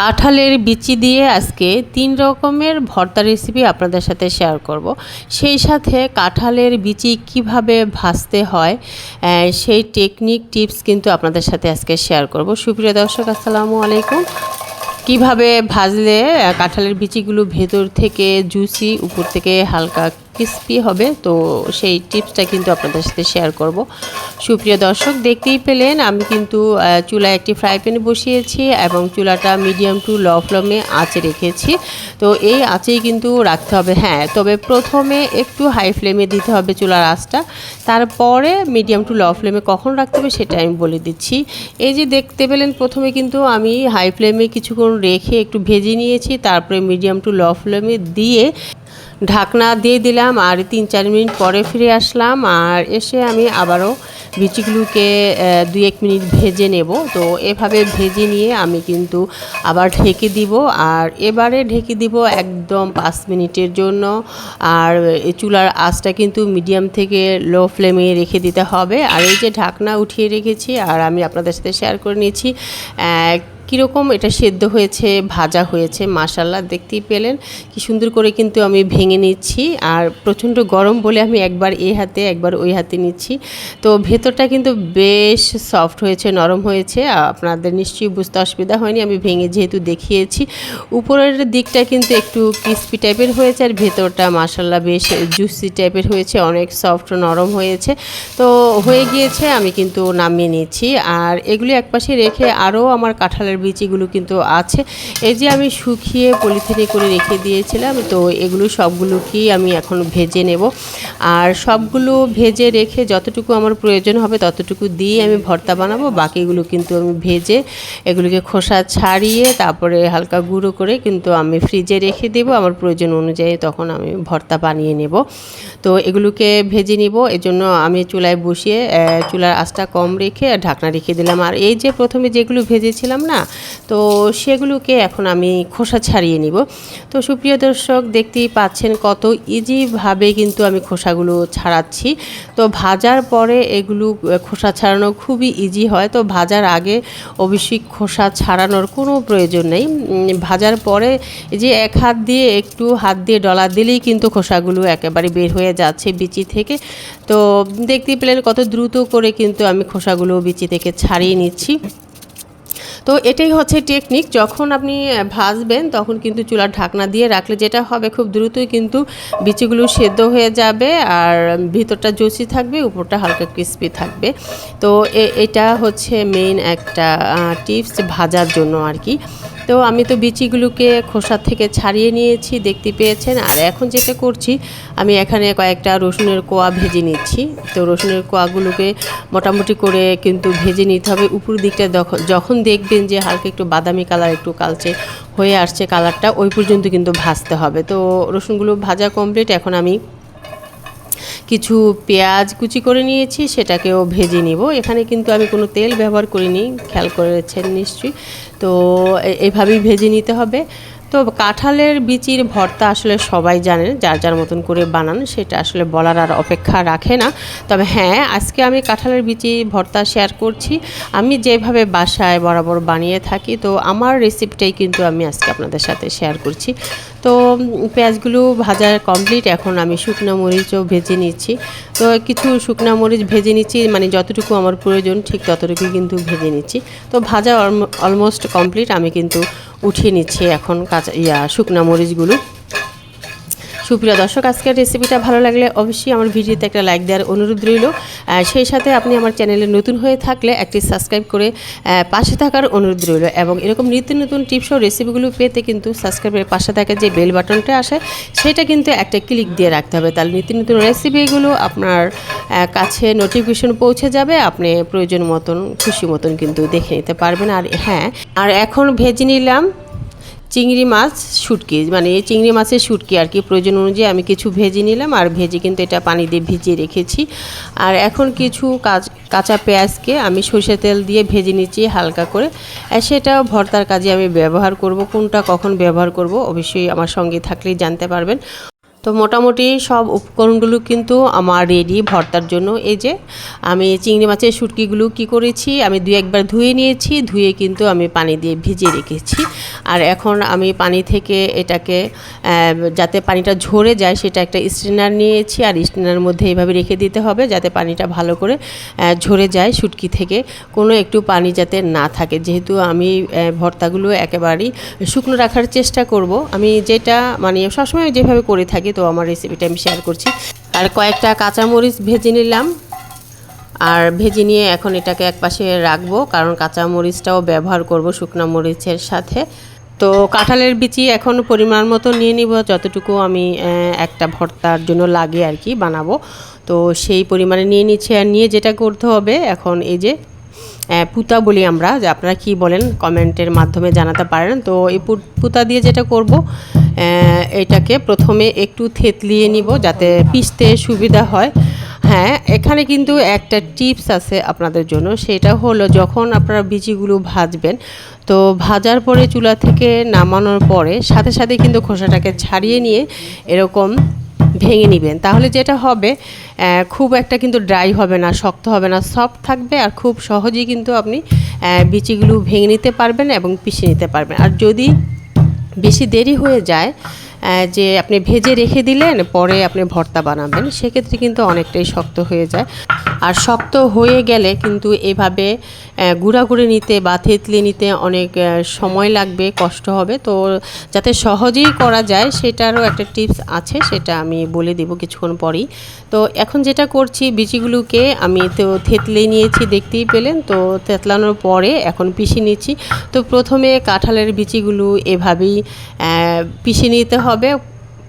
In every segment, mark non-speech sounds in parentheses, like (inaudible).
কাঁঠালের বিচি দিয়ে আজকে তিন রকমের ভর্তা রেসিপি আপনাদের সাথে শেয়ার করব। সেই সাথে কাঁঠালের বিচি কীভাবে ভাজতে হয় সেই টেকনিক টিপস কিন্তু আপনাদের সাথে আজকে শেয়ার করব সুপ্রিয় দর্শক, আসসালামু আলাইকুম কীভাবে ভাজলে কাঁঠালের বিচিগুলো ভেতর থেকে জুসি উপর থেকে হালকা ক্রিস্পি হবে, তো সেই টিপসটা কিন্তু আপনাদের সাথে শেয়ার করব। সুপ্রিয় দর্শক, দেখতেই পেলেন আমি কিন্তু চুলায় একটি ফ্রাই প্যান বসিয়েছি এবং চুলাটা মিডিয়াম টু লো ফ্লেমে আঁচে রেখেছি। তো এই আঁচেই কিন্তু রাখতে হবে হ্যাঁ তবে প্রথমে একটু হাই ফ্লেমে দিতে হবে চুলার আঁচটা। তারপরে মিডিয়াম টু লো ফ্লেমে কখন রাখতে হবে সেটা আমি বলে দিচ্ছি। এই যে দেখতে পেলেন, প্রথমে কিন্তু আমি হাই ফ্লেমে কিছুক্ষণ রেখে একটু ভেজে নিয়েছি, তারপরে মিডিয়াম টু লো ফ্লেমে দিয়ে ঢাকনা দিয়ে দিলাম আর তিন চার মিনিট পরে ফিরে আসলাম আর এসে আমি আবারও বিচিগুলোকে দুই এক মিনিট ভেজে নেব। তো এভাবে ভেজে নিয়ে আমি কিন্তু আবার ঢেকে দিব আর এবারে ঢেকে দিব একদম পাঁচ মিনিটের জন্য। আর চুলার আঁচটা কিন্তু মিডিয়াম থেকে লো ফ্লেমে রেখে দিতে হবে। আর এই যে ঢাকনা উঠিয়ে রেখেছি আর আমি আপনাদের সাথে শেয়ার করে নিয়েছি কীরকম? এটা সেদ্ধ হয়েছে, ভাজা হয়েছে মাশাল্লাহ দেখতেই পেলেন। কি সুন্দর করে কিন্তু আমি ভেঙে নিচ্ছি। আর প্রচণ্ড গরম বলে আমি একবার এ হাতে, একবার ওই হাতে নিচ্ছি। তো ভেতরটা কিন্তু বেশ সফট হয়েছে, নরম হয়েছে। আপনাদের নিশ্চয়ই বুঝতে অসুবিধা হয়নি, আমি ভেঙে যেহেতু দেখিয়েছি। উপরের দিকটা কিন্তু একটু ক্রিস্পি টাইপের হয়েছে আর ভেতরটা মাশাল্লাহ বেশ জুসি টাইপের হয়েছে, অনেক সফট নরম হয়েছে। তো হয়ে গিয়েছে, আমি কিন্তু নামিয়ে নিয়েছি আর এগুলি একপাশে রেখে আরও আমার কাঁঠালের বিচিগুলো কিন্তু আছে। এই যে আমি শুকিয়ে পলিথিনে করে রেখে দিয়েছিলাম, তো এগুলো সবগুলোকেই আমি এখন ভেজে নেব। আর সবগুলো ভেজে রেখে যতটুকু আমার প্রয়োজন হবে ততটুকু দিয়ে আমি ভর্তা বানাবো। বাকিগুলো কিন্তু আমি ভেজে এগুলোকে খোসা ছাড়িয়ে, তারপরে হালকা গুঁড়ো করে কিন্তু আমি ফ্রিজে রেখে দেব। আমার প্রয়োজন অনুযায়ী তখন আমি ভর্তা বানিয়ে নেব। তো এগুলোকে ভেজে নিব। এজন্য আমি চুলায় বসিয়ে চুলার আঁচটা কম রেখে ঢাকনা রেখে দিলাম। আর এই যে প্রথমে যেগুলো ভেজেছিলাম না তো সেগুলোকে এখন আমি খোসা ছাড়িয়ে নিব। তো সুপ্রিয় দর্শক, দেখতেই পাচ্ছেন কত ইজিভাবে কিন্তু আমি খোসাগুলো ছাড়াচ্ছি। তো ভাজার পরে এগুলো খোসা ছাড়ানো খুবই ইজি হয়। তো ভাজার আগে অবশ্যই খোসা ছাড়ানোর কোনো প্রয়োজন নেই। ভাজার পরে যে এক হাত দিয়ে, একটু হাত দিয়ে ডলা দিলেই কিন্তু খোসাগুলো একেবারে বের হয়ে যাচ্ছে বিচি থেকে। তো দেখতেই পেলেন কত দ্রুত করে কিন্তু আমি খোসাগুলো বিচি থেকে ছাড়িয়ে নিচ্ছি। তো এটাই হচ্ছে টেকনিক যখন আপনি ভাজবেন তখন কিন্তু চুলার ঢাকনা দিয়ে রাখলে যেটা হবে খুব দ্রুতই কিন্তু বিচিগুলো সেদ্ধ হয়ে যাবে আর ভিতরটা জুসি থাকবে, উপরটা হালকা ক্রিস্পি থাকবে। তো এটা হচ্ছে মেইন একটা টিপস ভাজার জন্য আর কি। তো আমি তো বিচিগুলোকে খোসা থেকে ছাড়িয়ে নিয়েছি, দেখতে পেয়েছেন। আর এখন যেটা করছি, আমি এখানে কয়েকটা রসুনের কোয়া ভেজে নিচ্ছি। তো রসুনের কোয়াগুলোকে মোটামুটি করে কিন্তু ভেজে নিতে হবে। উপর দিকটা যখন- দেখবেন যে হালকা একটু বাদামি কালার, একটু কালচে হয়ে আসছে কালারটা, ওই পর্যন্ত কিন্তু ভাজতে হবে। তো রসুনগুলো ভাজা কমপ্লিট এখন আমি কিছু পেঁয়াজ কুচি করে নিয়েছি, সেটাকেও ভেজে নিব। এখানে কিন্তু আমি কোনো তেল ব্যবহার করিনি, খেয়াল করেছেন নিশ্চয়ই। তো এইভাবেই ভেজে নিতে হবে। তো কাঁঠালের বিচির ভর্তা আসলে সবাই জানে, যার যার মতন করে বানান, সেটা আসলে বলার আর অপেক্ষা রাখে না। তবে হ্যাঁ আজকে আমি কাঁঠালের বিচি ভর্তা শেয়ার করছি। আমি যেভাবে বাসায় বরাবর বানিয়ে থাকি, তো আমার রেসিপিটাই কিন্তু আমি আজকে আপনাদের সাথে শেয়ার করছি। তো পেঁয়াজগুলো ভাজা কমপ্লিট এখন আমি শুকনো মরিচও ভেজে নিচ্ছি। তো কিছু শুকনো মরিচ ভেজে নিচ্ছি মানে যতটুকু আমার প্রয়োজন ঠিক ততটুকু কিন্তু ভেজে নিচ্ছি। তো ভাজা অলমোস্ট কমপ্লিট আমি কিন্তু উঠিয়ে নিচ্ছি এখন কাঁচা, ইয়া, শুকনো মরিচগুলো। সুপ্রিয় দর্শক, আজকের রেসিপিটা ভালো লাগলে অবশ্যই আমার ভিডিওতে একটা লাইক দেওয়ার অনুরোধ রইল। সেই সাথে আপনি আমার চ্যানেলে নতুন হয়ে থাকলে একটি সাবস্ক্রাইব করে পাশে থাকার অনুরোধ রইল এবং এরকম নিত্য নতুন টিপস ও রেসিপিগুলো পেতে কিন্তু সাবস্ক্রাইবের পাশে থাকা যে বেল বাটনটা আসে, সেটা কিন্তু একটা ক্লিক দিয়ে রাখতে হবে। তাহলে নিত্য নতুন রেসিপিগুলো আপনার কাছে নোটিফিকেশন পৌঁছে যাবে, আপনি প্রয়োজন মতন, খুশি মতন কিন্তু দেখে নিতে পারবেন। আর হ্যাঁ আর এখন ভেজে নিলাম চিংড়ি মাছ শুটকি মানে এই চিংড়ি মাছের শুটকি আর কি। প্রয়োজন অনুযায়ী আমি কিছু ভেজে নিলাম আর ভেজে কিন্তু এটা পানি দিয়ে ভিজিয়ে রেখেছি। আর এখন কিছু কাঁচা পেঁয়াজকে আমি সরষে তেল দিয়ে ভেজে নিচ্ছি হালকা করে। আর সেটা ভর্তার কাজে আমি ব্যবহার করব, কোনটা কখন ব্যবহার করব অবশ্যই আমার সঙ্গে থাকলেই জানতে পারবেন। তো মোটামুটি সব উপকরণগুলো কিন্তু আমার রেডি ভর্তার জন্য। এই যে আমি চিংড়ি মাছের শুটকিগুলো কি করেছি, আমি দুই একবার ধুয়ে নিয়েছি, ধুয়ে কিন্তু আমি পানি দিয়ে ভিজিয়ে রেখেছি। আর এখন আমি পানি থেকে এটাকে যাতে পানিটা ঝরে যায় সেটা একটা স্ট্রেনার নিয়েছি, আর স্ট্রেনার মধ্যে এইভাবে রেখে দিতে হবে যাতে পানিটা ভালো করে ঝরে যায় শুটকি থেকে। কোনো একটু পানি যাতে না থাকে। যেহেতু আমি ভর্তাগুলো একেবারেই শুকনো রাখার চেষ্টা করব। আমি যেটা মানে সবসময় যেভাবে করে থাকি তো আমার রেসিপিটা আমি শেয়ার করছি। আর কয়েকটা কাঁচামরিচ ভেজে নিলাম। আর ভেজে নিয়ে এখন এটাকে একপাশে রাখব, কারণ কাঁচা মরিচটাও ব্যবহার করব শুকনো মরিচের সাথে। তো কাঁঠালের বিচি এখন পরিমাণ মতো নিয়ে নিব, যতটুকু আমি একটা ভর্তার জন্য লাগে আর কি বানাবো। তো সেই পরিমাণে নিয়ে নিচ্ছি আর নিয়ে যেটা করতে হবে এখন এই যে পুতা বলি আমরা, যে আপনারা কি বলেন কমেন্টের মাধ্যমে জানাতে পারেন। তো এই পুতা দিয়ে যেটা করব এটাকে প্রথমে একটু থেতলিয়ে নিব যাতে পিষতে সুবিধা হয়। হ্যাঁ এখানে কিন্তু একটা টিপস আছে আপনাদের জন্য। সেটা হলো যখন আপনারা বিচিগুলো ভাজবেন, তো ভাজার পরে চুলা থেকে নামানোর পরে সাথে সাথে কিন্তু খোসাটাকে ছাড়িয়ে নিয়ে এরকম ভেঙে নেবেন। তাহলে যেটা হবে খুব একটা কিন্তু ড্রাই হবে না, শক্ত হবে না, সফট থাকবে আর খুব সহজেই কিন্তু আপনি বিচিগুলো ভেঙে নিতে পারবেন এবং পিষে নিতে পারবেন। আর যদি বেশি দেরি হয়ে যায় যে আপনি ভেজে রেখে দিলেন, পরে আপনি ভর্তা বানাবেন, সেক্ষেত্রে কিন্তু অনেকটাই শক্ত হয়ে যায়। আর শক্ত হয়ে গেলে কিন্তু এভাবে গুঁড়াগুড়ি নিতে বা থেতলে নিতে অনেক সময় লাগবে, কষ্ট হবে। তো যাতে সহজেই করা যায়, সেটারও একটা টিপস আছে, সেটা আমি বলে দিব কিছুক্ষণ পরেই। তো এখন যেটা করছি, বিচিগুলোকে আমি তো থেতলে নিয়েছি, দেখতেই পেলেন। তো থেতলানোর পরে এখন পিষে নিচ্ছি। তো প্রথমে কাঁঠালের বিচিগুলো এভাবেই পিষে নিতে হবে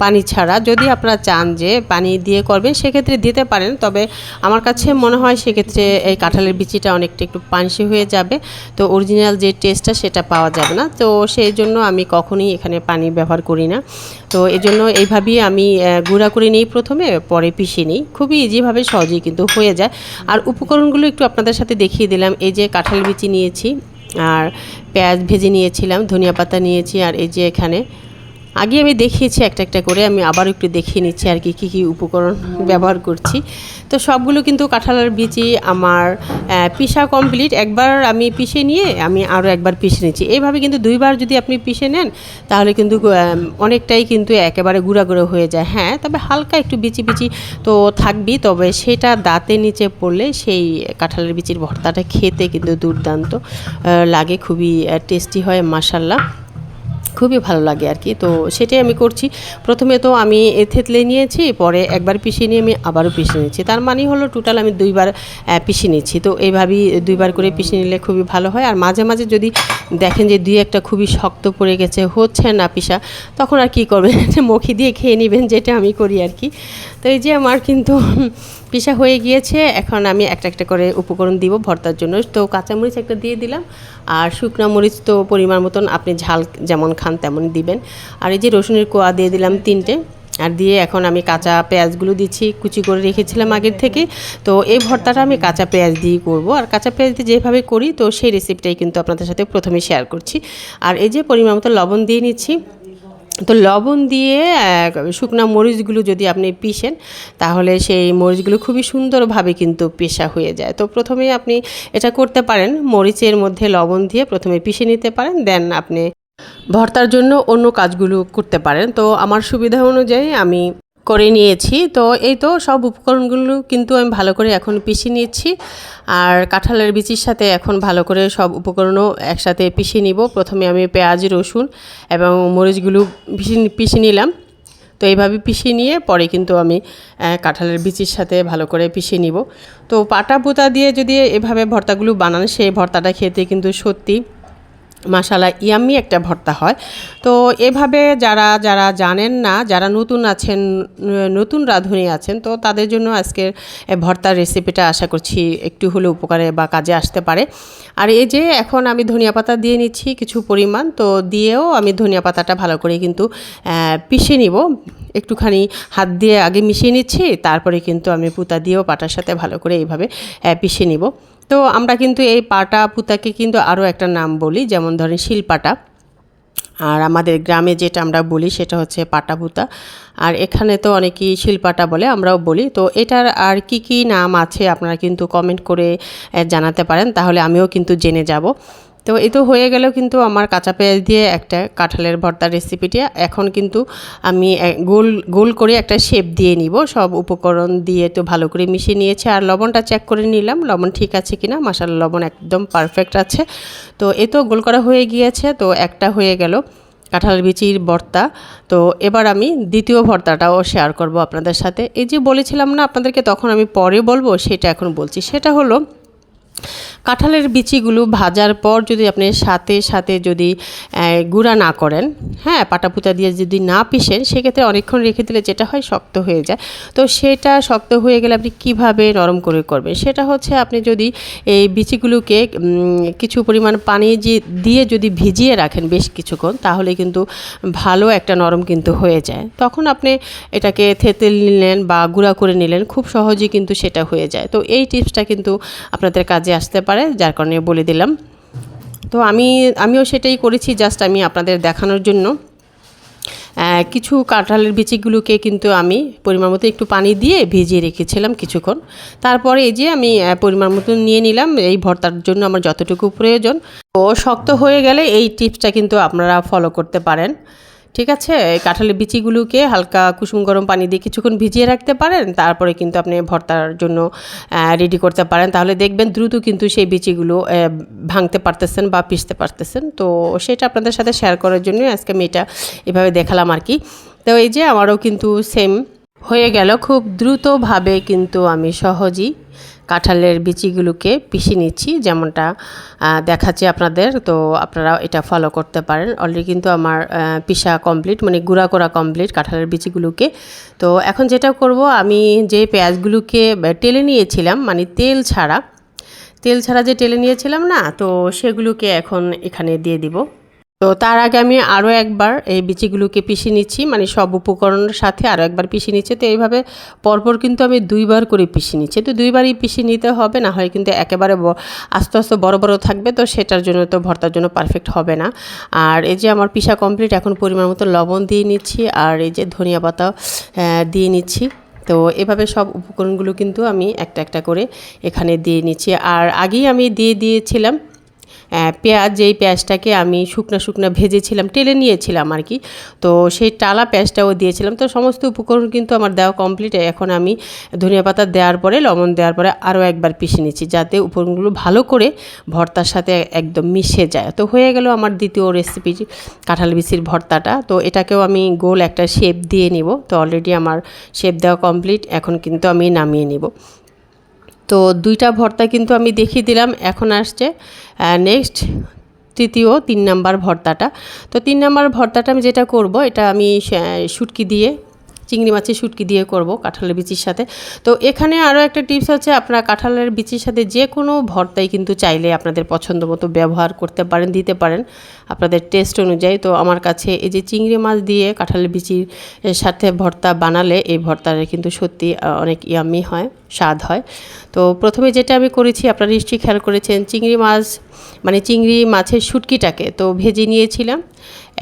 পানি ছাড়া। যদি আপনারা চান যে পানি দিয়ে করবেন, সেক্ষেত্রে দিতে পারেন। তবে আমার কাছে মনে হয় সেক্ষেত্রে এই কাঁঠালের বিচিটা অনেকটা একটু পানসি হয়ে যাবে। তো অরিজিনাল যে টেস্টটা সেটা পাওয়া যাবে না। তো সেই জন্য আমি কখনোই এখানে পানি ব্যবহার করি না। তো এই জন্য এইভাবেই আমি গুঁড়া করে নিই প্রথমে, পরে পিষে নিই। খুবই ইজিভাবে সহজেই কিন্তু হয়ে যায়। আর উপকরণগুলো একটু আপনাদের সাথে দেখিয়ে দিলাম। এই যে কাঁঠাল বিচি নিয়েছি, আর পেঁয়াজ ভেজে নিয়েছিলাম, ধনিয়া পাতা নিয়েছি, আর এই যে এখানে আগে আমি দেখিয়েছি একটা একটা করে, আমি আবার একটু দেখিয়ে নিচ্ছি আর কি, কী কী উপকরণ ব্যবহার করছি। তো সবগুলো কিন্তু কাঁঠালের বিচি, আমার পিষা কমপ্লিট একবার আমি পিষে নিয়ে আমি আরও একবার পিষে নিচ্ছি। এইভাবে কিন্তু দুইবার যদি আপনি পিষে নেন, তাহলে কিন্তু অনেকটাই কিন্তু একেবারে গুঁড়া গুঁড়ো হয়ে যায়। হ্যাঁ তবে হালকা একটু বিচি বিচি তো থাকবেই, তবে সেটা দাঁতে নিচে পড়লে সেই কাঁঠালের বিচির ভর্তাটা খেতে কিন্তু দুর্দান্ত লাগে, খুবই টেস্টি হয় মাসাল্লাহ খুবই ভালো লাগে আর কি। তো সেটাই আমি করছি। প্রথমে তো আমি থেতলে নিয়েছি, পরে একবার পিষে নিয়ে আমি আবারও পিষে নিচ্ছি। তার মানে হলো টোটাল আমি দুইবার পিষে নিচ্ছি। তো এইভাবেই দুইবার করে পিষে নিলে খুবই ভালো হয়। আর মাঝে মাঝে যদি দেখেন যে দুই একটা খুবই শক্ত পড়ে গেছে, হচ্ছে না পিসা তখন আর কি করবেন? (laughs) মুখি দিয়ে খেয়ে নেবেন, যেটা আমি করি আর কি। তো এই যে আমার কিন্তু পিসা হয়ে গিয়েছে, এখন আমি একটা একটা করে উপকরণ দিব ভর্তার জন্য। তো কাঁচামরিচ একটা দিয়ে দিলাম, আর শুকনো মরিচ তো পরিমাণ মতন আপনি ঝাল যেমন খান তেমন দিবেন। আর এই যে রসুনের কোয়া দিয়ে দিলাম তিনটে, আর দিয়ে এখন আমি কাঁচা পেঁয়াজগুলো দিচ্ছি, কুচি করে রেখেছিলাম আগের থেকে। তো এই ভর্তাটা আমি কাঁচা পেঁয়াজ দিয়েই করব। আর কাঁচা পেঁয়াজ দিয়ে যেভাবে করি, তো সেই রেসিপিটাই কিন্তু আপনাদের সাথে প্রথমে শেয়ার করছি। আর এই যে পরিমাণ মতো লবণ দিয়ে নিচ্ছি তো লবণ দিয়ে শুকনা মরিচগুলো যদি আপনি পিষেন, তাহলে সেই মরিচগুলো খুবই সুন্দরভাবে কিন্তু পেশা হয়ে যায়। তো প্রথমে আপনি এটা করতে পারেন, মরিচের মধ্যে লবণ দিয়ে প্রথমে পিষে নিতে পারেন, দেন আপনি ভর্তার জন্য অন্য কাজগুলো করতে পারেন। তো আমার সুবিধা অনুযায়ী আমি করে নিয়েছি। তো এই তো সব উপকরণগুলো কিন্তু আমি ভালো করে এখন পিষে নিয়েছি আর কাঁঠালের বিচির সাথে এখন ভালো করে সব উপকরণও একসাথে পিষে নিব। প্রথমে আমি পেঁয়াজ, রসুন এবং মরিচগুলো পিষে পিষে নিলাম। তো এইভাবে পিষিয়ে নিয়ে পরে কিন্তু আমি কাঁঠালের বিচির সাথে ভালো করে পিষিয়ে নিব। তো পাটা পুতা দিয়ে যদি এভাবে ভর্তাগুলো বানান, সেই ভর্তাটা খেতে কিন্তু সত্যি মাসালা ইয়াম্মি একটা ভর্তা হয়। তো এভাবে যারা যারা জানেন না, যারা নতুন আছেন, নতুন রাঁধুনি আছেন, তো তাদের জন্য আজকের ভর্তার রেসিপিটা আশা করছি একটু হলেও উপকারে বা কাজে আসতে পারে। আর এই যে এখন আমি ধনিয়া পাতা দিয়ে নিচ্ছি কিছু পরিমাণ, তো দিয়েও আমি ধনিয়া পাতাটা ভালো করে কিন্তু পিষে নিব। একটুখানি হাত দিয়ে আগে মিশিয়ে নিচ্ছি, তারপরে কিন্তু আমি পুতা দিয়েও পাটার সাথে ভালো করে এইভাবে পিষে নিব। তো আমরা কিন্তু এই পাটা পুতাকে কিন্তু আরও একটা নাম বলি, যেমন ধরেন শিলপাটা। আর আমাদের গ্রামে যেটা আমরা বলি সেটা হচ্ছে পাটাপুতা আর এখানে তো অনেকেই শিলপাটা বলে, আমরাও বলি। তো এটার আর কি কি নাম আছে আপনারা কিন্তু কমেন্ট করে জানাতে পারেন, তাহলে আমিও কিন্তু জেনে যাব। তো এ তো হয়ে গেল কিন্তু আমার কাঁচা পেঁয়াজ দিয়ে একটা কাঁঠালের ভর্তার রেসিপিটি এখন কিন্তু আমি গোল গোল করে একটা শেপ দিয়ে নিব। সব উপকরণ দিয়ে তো ভালো করে মিশিয়ে নিয়েছে। আর লবণটা চেক করে নিলাম। লবণ ঠিক আছে কি না মশালা লবণ একদম পারফেক্ট আছে। তো এ তো গোল করা হয়ে গিয়েছে। তো একটা হয়ে গেল কাঁঠাল বিচির ভর্তা। তো এবার আমি দ্বিতীয় ভর্তাটাও শেয়ার করব আপনাদের সাথে। এই যে বলেছিলাম না, আপনাদেরকে তখন আমি পরে বলব, সেটা এখন বলছি। সেটা হলো কাঁঠালের বিচিগুলো ভাজার পর যদি আপনি সাথে সাথে যদি গুঁড়া না করেন হ্যাঁ পাটাপুতা দিয়ে যদি না পিষেন, সেক্ষেত্রে অনেকক্ষণ রেখে দিলে যেটা হয় শক্ত হয়ে যায়। তো সেটা শক্ত হয়ে গেলে আপনি কীভাবে নরম করে করবেন? সেটা হচ্ছে আপনি যদি এই বিচিগুলোকে কিছু পরিমাণ পানি দিয়ে যদি ভিজিয়ে রাখেন বেশ কিছুক্ষণ, তাহলে কিন্তু ভালো একটা নরম কিন্তু হয়ে যায়। তখন আপনি এটাকে থেতে নিলেন বা গুঁড়া করে নিলেন, খুব সহজেই কিন্তু সেটা হয়ে যায়। তো এই টিপসটা কিন্তু আপনাদের কাজে আসতে পারে। যার কারণে বলে দিলাম। তো আমি, আমিও সেটাই করেছি জাস্ট আমি আপনাদের দেখানোর জন্য। কিছু কাঁঠালের বিচিগুলোকে কিন্তু আমি পরিমাণ মতো একটু পানি দিয়ে ভিজিয়ে রেখেছিলাম কিছুক্ষণ। তারপরে এই যে আমি পরিমাণ মতো নিয়ে নিলাম, এই ভর্তার জন্য আমার যতটুকু প্রয়োজন। ও শক্ত হয়ে গেলে এই টিপসটা কিন্তু আপনারা ফলো করতে পারেন। ঠিক আছে? কাঁঠালের বিচিগুলোকে হালকা কুসুম গরম পানি দিয়ে কিছুক্ষণ ভিজিয়ে রাখতে পারেন, তারপরে কিন্তু আপনি ভর্তার জন্য রেডি করতে পারেন। তাহলে দেখবেন দ্রুত কিন্তু সেই বিচিগুলো ভাঙতে পারতেছেন বা পিষতে পারতেছেন। তো সেটা আপনাদের সাথে শেয়ার করার জন্যই আজকে আমি এটা এভাবে দেখালাম আর কি। তো এই যে আমারও কিন্তু সেম হয়ে গেল। খুব দ্রুতভাবে কিন্তু আমি সহজেই কাঁঠালের বিচিগুলোকে পিষে নিচ্ছি, যেমনটা দেখাচ্ছি আপনাদের। তো আপনারা এটা ফলো করতে পারেন। অলরেডি কিন্তু আমার পিষা কমপ্লিট মানে গুঁড়া করা কমপ্লিট কাঁঠালের বিচিগুলোকে। তো এখন যেটা করব, আমি যে পেঁয়াজগুলোকে টেলে নিয়েছিলাম মানে তেল ছাড়া তেল ছাড়া যে টেলে নিয়েছিলাম না, তো সেগুলোকে এখন এখানে দিয়ে দিব। তো তার আগে আমি আরও একবার এই বিচিগুলোকে পিষে নিচ্ছি মানে সব উপকরণের সাথে আরও একবার পিষে নিচ্ছি। তো এইভাবে পরপর কিন্তু আমি দুইবার করে পিষে নিচ্ছি। তো দুইবারই পিষে নিতে হবে, না হয় কিন্তু একেবারে আস্তে আস্তে বড় বড় থাকবে, তো সেটার জন্য তো ভর্তার জন্য পারফেক্ট হবে না। আর এই যে আমার পিষা কমপ্লিট এখন পরিমাণ মতো লবণ দিয়ে নিচ্ছি, আর এই যে ধনিয়া পাতা দিয়ে নিচ্ছি। তো এভাবে সব উপকরণগুলো কিন্তু আমি একটা একটা করে এখানে দিয়ে নিচ্ছি। আর আগেই আমি দিয়ে দিয়েছিলাম পেঁয়াজ, যেই পেঁয়াজটাকে আমি শুকনো শুকনো ভেজেছিলাম, টেলে নিয়েছিলাম আর কি। তো সেই টালা পেঁয়াজটাও দিয়েছিলাম। তো সমস্ত উপকরণ কিন্তু আমার দেওয়া কমপ্লিট এখন আমি ধনিয়া পাতা দেওয়ার পরে, লবণ দেওয়ার পরে আরও একবার পিষে নিচ্ছি, যাতে উপকরণগুলো ভালো করে ভর্তার সাথে একদম মিশে যায়। তো হয়ে গেল আমার দ্বিতীয় রেসিপি কাঁঠাল বিচির ভর্তাটা। তো এটাকেও আমি গোল একটা শেপ দিয়ে নিব। তো অলরেডি আমার শেপ দেওয়া কমপ্লিট এখন কিন্তু আমি নামিয়ে নিব। তো দুইটা ভর্তা কিন্তু আমি দেখিয়ে দিলাম, এখন আসছে নেক্সট তৃতীয় তিন নাম্বার ভর্তাটা। তো তিন নাম্বার ভর্তাটা আমি যেটা করব, এটা আমি শুটকি দিয়ে চিংড়ি মাছের শুটকি দিয়ে করব কাঁঠালের বিচির সাথে। তো এখানে আরও একটা টিপস হচ্ছে, আপনারা কাঁঠালের বিচির সাথে যে কোনো ভর্তাই কিন্তু চাইলে আপনাদের পছন্দ মতো ব্যবহার করতে পারেন, দিতে পারেন আপনাদের টেস্ট অনুযায়ী। তো আমার কাছে এই যে চিংড়ি মাছ দিয়ে কাঁঠালের বিচির সাথে ভর্তা বানালে এই ভর্তাটা কিন্তু সত্যি অনেক ইয়ামি হয়, স্বাদ হয়। তো প্রথমে যেটা আমি করেছি, আপনারা নিশ্চয়ই খেয়াল করেছেন, চিংড়ি মাছ মানে চিংড়ি মাছের শুটকিটাকে তো ভেজে নিয়েছিলাম।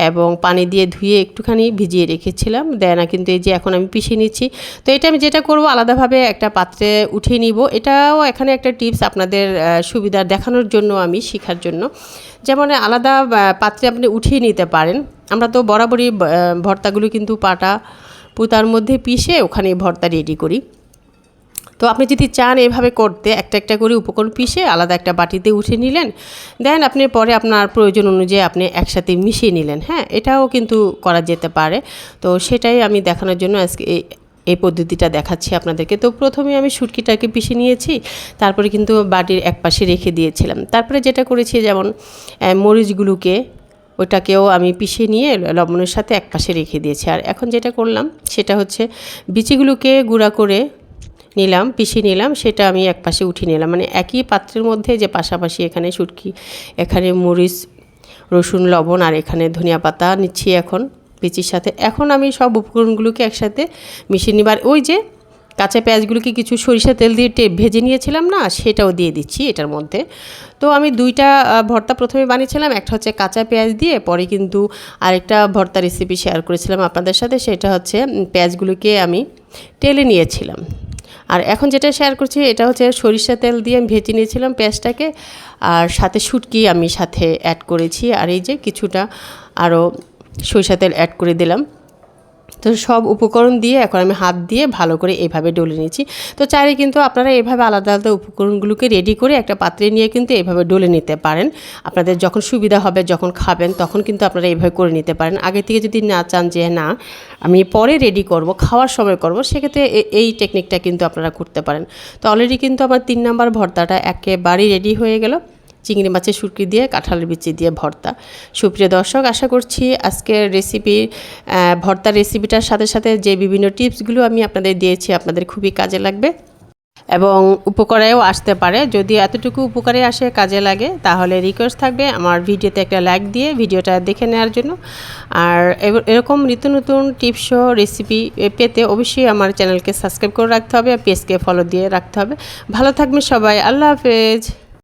এবং পানি দিয়ে ধুয়ে একটুখানি ভিজিয়ে রেখেছিলাম। দেয় না কিন্তু এই যে এখন আমি পিষে নিচ্ছি। তো এটা আমি যেটা করব, আলাদাভাবে একটা পাত্রে উঠিয়ে নিব। এটাও এখানে একটা টিপস আপনাদের সুবিধা দেখানোর জন্য আমি, শেখার জন্য। যেমন আলাদা পাত্রে আপনি উঠিয়ে নিতে পারেন। আমরা তো বরাবরই ভর্তাগুলো কিন্তু পাটা, পুতার মধ্যে পিষে ওখানে ভর্তা রেডি করি। তো আপনি যদি চান এভাবে করতে, একটা একটা করে উপকরণ পিষে আলাদা একটা বাটিতে উঠে নিলেন, দেন আপনি পরে আপনার প্রয়োজন অনুযায়ী আপনি একসাথে মিশিয়ে নিলেন। হ্যাঁ এটাও কিন্তু করা যেতে পারে। তো সেটাই আমি দেখানোর জন্য আজকে এই এই পদ্ধতিটা দেখাচ্ছি আপনাদেরকে। তো প্রথমে আমি শুটকিটাকে পিষে নিয়েছি, তারপরে কিন্তু বাটির এক পাশে রেখে দিয়েছিলাম। তারপরে যেটা করেছি, যেমন মরিচগুলোকে ওটাকেও আমি পিষে নিয়ে লবণের সাথে এক পাশে রেখে দিয়েছি। আর এখন যেটা করলাম, সেটা হচ্ছে বিচিগুলোকে গুঁড়া করে নিলাম, পিষে নিলাম, সেটা আমি এক পাশে উঠিয়ে নিলাম। মানে একই পাত্রের মধ্যে যে পাশাপাশি এখানে শুটকি, এখানে মরিচ, রসুন, লবণ আর এখানে ধনিয়া পাতা নিচ্ছি এখন পিচির সাথে। এখন আমি সব উপকরণগুলোকে একসাথে মিশিয়ে নিবার ওই যে কাঁচা পেঁয়াজগুলোকে কিছু সরিষা তেল দিয়ে ভেজে নিয়েছিলাম না, সেটাও দিয়ে দিচ্ছি এটার মধ্যে। তো আমি দুইটা ভর্তা প্রথমে বানিয়েছিলাম, একটা হচ্ছে কাঁচা পেঁয়াজ দিয়ে, পরে কিন্তু আরেকটা ভর্তা রেসিপি শেয়ার করেছিলাম আপনাদের সাথে, সেটা হচ্ছে পেঁয়াজগুলোকে আমি টেলে নিয়েছিলাম। আর এখন যেটা শেয়ার করছি, এটা হচ্ছে সরিষা তেল দিয়ে আমি ভেজে নিয়েছিলাম পেঁয়াজটাকে, আর সাথে শুটকি আমি সাথে অ্যাড করেছি, আর এই যে কিছুটা আরও সরিষা তেল অ্যাড করে দিলাম। তো সব উপকরণ দিয়ে এখন আমি হাত দিয়ে ভালো করে এইভাবে ডলে নিয়েছি। তো চাইলে কিন্তু আপনারা এভাবে আলাদা আলাদা উপকরণগুলোকে রেডি করে একটা পাত্রে নিয়ে কিন্তু এভাবে ডলে নিতে পারেন। আপনাদের যখন সুবিধা হবে, যখন খাবেন, তখন কিন্তু আপনারা এইভাবে করে নিতে পারেন। আগে থেকে যদি না চান যে না, আমি পরে রেডি করব, খাওয়ার সময় করব, সেক্ষেত্রে এই টেকনিকটা কিন্তু আপনারা করতে পারেন। তো অলরেডি কিন্তু আমার তিন নাম্বার ভর্তাটা একেবারেই রেডি হয়ে গেল। চিংড়ি মাছের শুটকি দিয়ে, কাঁঠালের বিচি দিয়ে ভর্তা। সুপ্রিয় দর্শক, আশা করছি আজকের রেসিপি ভর্তার রেসিপিটার সাথে সাথে যে বিভিন্ন টিপসগুলো আমি আপনাদের দিয়েছি আপনাদের খুবই কাজে লাগবে এবং উপকারেও আসতে পারে। যদি এতটুকু উপকারে আসে, কাজে লাগে, তাহলে রিকোয়েস্ট থাকবে আমার ভিডিওতে একটা লাইক দিয়ে ভিডিওটা দেখে নেওয়ার জন্য। আর এরকম নিত্য নতুন টিপস রেসিপি পেতে অবশ্যই আমার চ্যানেলকে সাবস্ক্রাইব করে রাখতে হবে আর পেজকে ফলো দিয়ে রাখতে হবে। ভালো থাকবে সবাই, আল্লাহ হাফেজ।